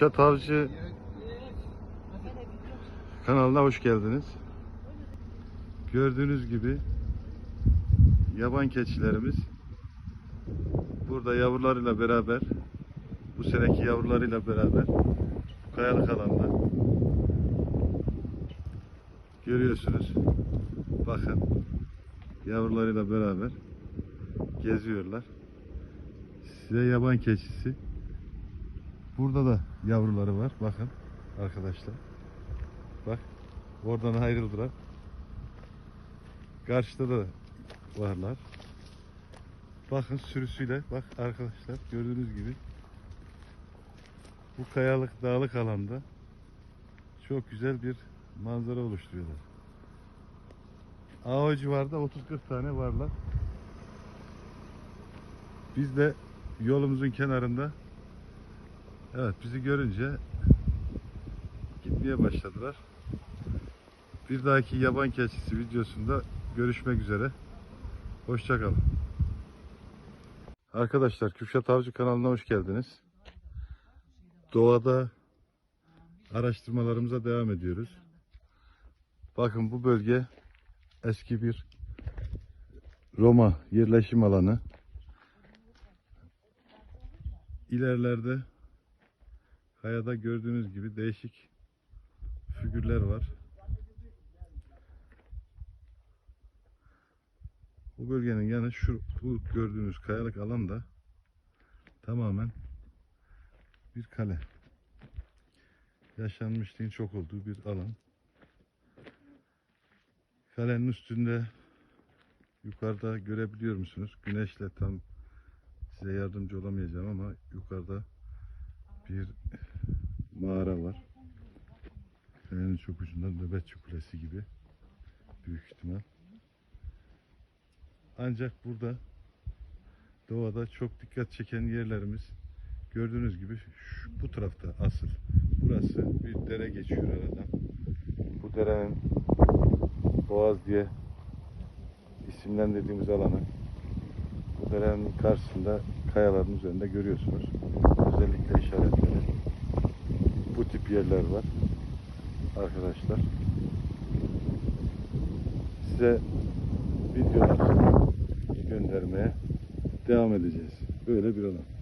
Kürşat Avcı kanalına hoş geldiniz. Gördüğünüz gibi yaban keçilerimiz burada yavrularıyla beraber bu seneki yavrularıyla beraber bu kayalık alanda görüyorsunuz. Bakın yavrularıyla beraber geziyorlar. Size yaban keçisi Burada da yavruları var. Bakın arkadaşlar. Bak. Oradan ayrıldılar. Karşıda da varlar. Bakın sürüsüyle. Bak arkadaşlar gördüğünüz gibi. Bu kayalık dağlık alanda çok güzel bir manzara oluşturuyorlar. Ağa civarda 30-40 tane varlar. Biz de yolumuzun kenarında Evet bizi görünce gitmeye başladılar. Bir dahaki yaban keçisi videosunda görüşmek üzere. Hoşçakalın. Arkadaşlar Kürşat Avcı kanalına hoş geldiniz. Doğada araştırmalarımıza devam ediyoruz. Bakın bu bölge eski bir Roma yerleşim alanı. İlerlerde Kayada gördüğünüz gibi değişik figürler var. Bu bölgenin yanı şu bu gördüğünüz kayalık alanda tamamen bir kale. Yaşanmışlığın çok olduğu bir alan. Kalenin üstünde yukarıda görebiliyor musunuz? Güneşle tam size yardımcı olamayacağım ama yukarıda bir mağara var. Kayanın çok ucunda nöbetçi kulesi gibi büyük ihtimal. Ancak burada doğada çok dikkat çeken yerlerimiz gördüğünüz gibi şu, bu tarafta asıl. Burası bir dere geçiyor aradan. Bu derenin Boğaz diye isimlendirdiğimiz alanı bu derenin karşısında kayaların üzerinde görüyorsunuz. Özellikle işaretleri bu tip yerler var arkadaşlar. Size videolar göndermeye devam edeceğiz. Böyle bir alan.